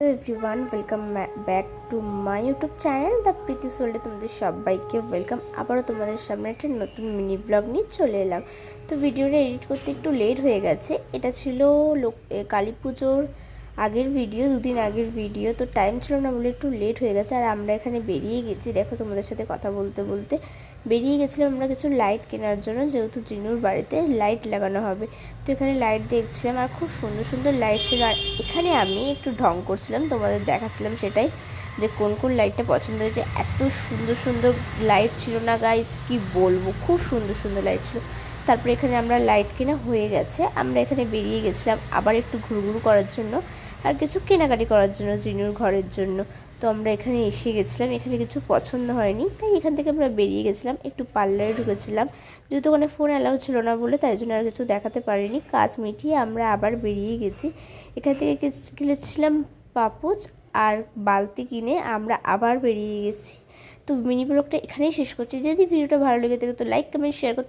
Hello everyone welcome back to my YouTube channel the Preeti সোল্ডে তোমাদের সবাইকে welcome আবারও তোমাদের সামনে একটা নতুন মিনি ব্লগ নিয়ে চলে এলাম। তো ভিডিওটা এডিট করতে একটু লেট হয়ে গেছে। এটা ছিল লোক কালী পুজোর আগের ভিডিও দুদিন আগের ভিডিও তো টাইম ছিল না বলে একটু লেট হয়ে গেছে, আর আমরা এখানে বেরিয়ে গেছি। দেখো তোমাদের সাথে কথা বলতে বলতে বেরিয়ে গেছিলাম আমরা কিছু লাইট কেনার জন্য, যেহেতু জিনুর বাড়িতে লাইট লাগানো হবে। তো এখানে লাইট দেখছিলাম, আর খুব সুন্দর সুন্দর লাইট ছিল। আর এখানে আমি একটু ঢং করছিলাম, তোমাদের দেখাচ্ছিলাম সেটাই যে কোন কোন লাইটটা পছন্দ হয়েছে। এত সুন্দর সুন্দর লাইট ছিল না গাইজ কি বলব? খুব সুন্দর সুন্দর লাইট ছিল। তারপরে এখানে আমরা লাইট কেনা হয়ে গেছে। আমরা এখানে বেরিয়ে গেছিলাম আবার একটু ঘুরঘুর করার জন্য। আর কিছু কেনাকাটি করার জন্য জিনুর ঘরের জন্য। তো আমরা এখানে এসে গেছিলাম। এখানে কিছু পছন্দ হয়নি, তাই এখান থেকে আমরা বেরিয়ে গেছিলাম। একটু পার্লারে ঢুকেছিলাম। যেহেতু ওখানে ফোন অ্যালাউ ছিল না বলে, তাই জন্য আর কিছু দেখাতে পারিনি। কাজ মিটিয়ে আমরা আবার বেরিয়ে গেছি। এখান থেকে কিনেছিলাম পাপোচ আর বালতি কিনে আমরা আবার বেরিয়ে গেছি। তো মিনি ব্লগটা এখানেই শেষ করছি। যদি ভিডিওটা ভালো লেগে থাকে তো লাইক কমেন্ট শেয়ার করতে